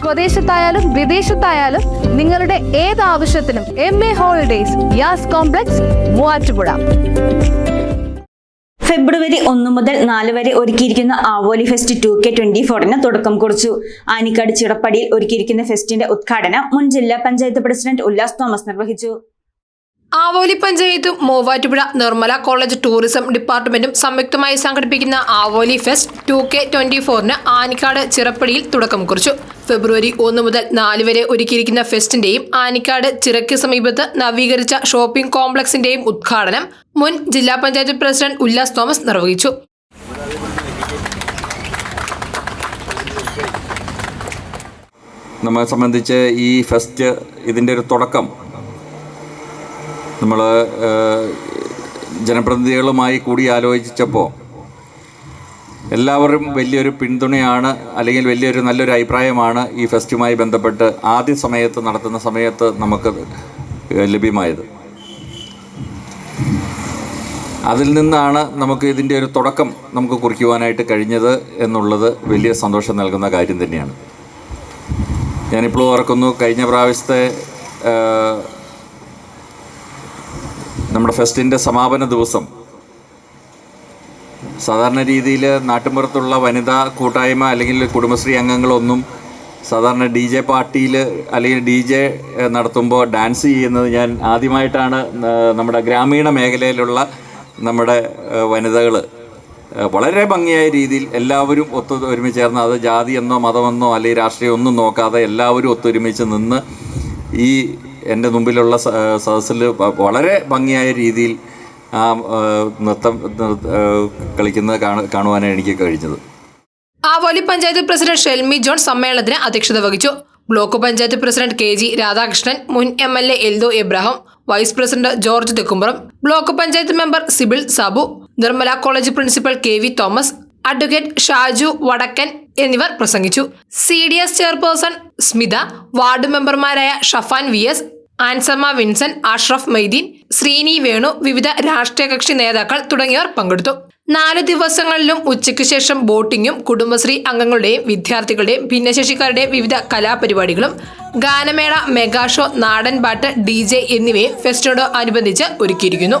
സ്വദേശത്തായാലും വിദേശത്തായാലും നിങ്ങളുടെ ഏത് ആവശ്യത്തിനും M A holidays Yas complex Muvattupuzha ഫെബ്രുവരി ഒന്ന് മുതൽ നാല് വരെ ഒരുക്കിയിരിക്കുന്ന Avoli fest two K twenty ഫോറിന് തുടക്കം കുറിച്ചു. ആനിക്കാട് ചിറപ്പടിയിൽ ഒരുക്കിയിരിക്കുന്ന ഫെസ്റ്റിന്റെ ഉദ്ഘാടനം മുൻ ജില്ലാ പഞ്ചായത്ത് പ്രസിഡന്റ് ഉല്ലാസ് തോമസ് നിർവഹിച്ചു. ആവോലി പഞ്ചായത്തും മൂവാറ്റുപുഴ നിർമ്മല കോളേജ് ടൂറിസം ഡിപ്പാർട്ട്മെന്റും സംയുക്തമായി സംഘടിപ്പിക്കുന്ന Avoli fest two K twenty ഫോറിന് Anikkad ചിറപ്പടിയിൽ തുടക്കം കുറിച്ചു. ഫെബ്രുവരി ഒന്ന് മുതൽ നാല് വരെ ഒരുക്കിയിരിക്കുന്ന ഫെസ്റ്റിന്റെയും ആനിക്കാട് ചിറക്ക് സമീപത്ത് നവീകരിച്ച ഷോപ്പിംഗ് കോംപ്ലക്സിന്റെയും ഉദ്ഘാടനം മുൻ ജില്ലാ പഞ്ചായത്ത് പ്രസിഡന്റ് ഉല്ലാസ് തോമസ് നിർവഹിച്ചു. നമ്മെ സംബന്ധിച്ച് ഈ ഫെസ്റ്റ് ഇതിന്റെ ഒരു തുടക്കം നമ്മൾ ജനപ്രതിനിധികളുമായി കൂടി ആലോചിച്ചപ്പോൾ എല്ലാവരും വലിയൊരു പിന്തുണയാണ് അല്ലെങ്കിൽ വലിയൊരു നല്ലൊരു അഭിപ്രായമാണ് ഈ ഫെസ്റ്റുമായി ബന്ധപ്പെട്ട് ആദ്യ സമയത്ത് നടത്തുന്ന സമയത്ത് നമുക്ക് ലഭ്യമായത്. അതിൽ നിന്നാണ് നമുക്ക് ഇതിന്റെ ഒരു തുടക്കം നമുക്ക് കുറിക്കുവാനായിട്ട് കഴിഞ്ഞത് എന്നുള്ളത് വലിയ സന്തോഷം നൽകുന്ന കാര്യം തന്നെയാണ്. ഞാനിപ്പോൾ ഓർക്കുന്നു കഴിഞ്ഞ പ്രാവശ്യത്തെ നമ്മുടെ ഫെസ്റ്റിന്റെ സമാപന ദിവസം. സാധാരണ രീതിയിൽ നാട്ടിൻപുറത്തുള്ള വനിതാ കൂട്ടായ്മ അല്ലെങ്കിൽ കുടുംബശ്രീ അംഗങ്ങളൊന്നും സാധാരണ ഡി ജെ പാർട്ടിയിൽ അല്ലെങ്കിൽ ഡി ജെ നടത്തുമ്പോൾ ഡാൻസ് ചെയ്യുന്നത് ഞാൻ ആദ്യമായിട്ടാണ് നമ്മുടെ ഗ്രാമീണ മേഖലയിലുള്ള നമ്മുടെ വനിതകൾ വളരെ ഭംഗിയായ രീതിയിൽ എല്ലാവരും ഒത്തു ഒരുമിച്ച് ചേർന്ന് അത് ജാതിയെന്നോ മതമെന്നോ അല്ലെങ്കിൽ രാഷ്ട്രീയമൊന്നും നോക്കാതെ എല്ലാവരും ഒത്തൊരുമിച്ച് നിന്ന് ഈ എന്റെ മുമ്പിലുള്ള സദസ്സിൽ വളരെ ഭംഗിയായ രീതിയിൽ ആ നൃത്തം കളിക്കുന്നത് കാണുവാനാണ് എനിക്ക് കഴിഞ്ഞത്. ആവോലി പഞ്ചായത്ത് പ്രസിഡന്റ് ഷെൽമി ജോൺ സമ്മേളനത്തിന് അധ്യക്ഷത വഹിച്ചു. Block panchayat president K G Radhakrishnan മുൻ M L A Eldho Abraham vice president George Thekkumpuram block panchayat member Sibil Sabu Nirmala college principal K V Thomas advocate Shaju Vadakkan എന്നിവർ പ്രസംഗിച്ചു. C D S chairperson Smitha ward മെമ്പർമാരായ Shafan V S Ansamma Vincent Ashraf Maideen Sreeni Venu വിവിധ രാഷ്ട്രീയ കക്ഷി നേതാക്കൾ തുടങ്ങിയവർ പങ്കെടുത്തു. നാല് ദിവസങ്ങളിലും ഉച്ചയ്ക്ക് ശേഷം ബോട്ടിങ്ങും കുടുംബശ്രീ അംഗങ്ങളുടെയും വിദ്യാർത്ഥികളുടെയും ഭിന്നശേഷിക്കാരുടെയും വിവിധ കലാപരിപാടികളും ഗാനമേള മെഗാഷോ നാടൻ പാട്ട് ഡി ജെ എന്നിവയും ഫെസ്റ്റിനോട് അനുബന്ധിച്ച് ഒരുക്കിയിരിക്കുന്നു.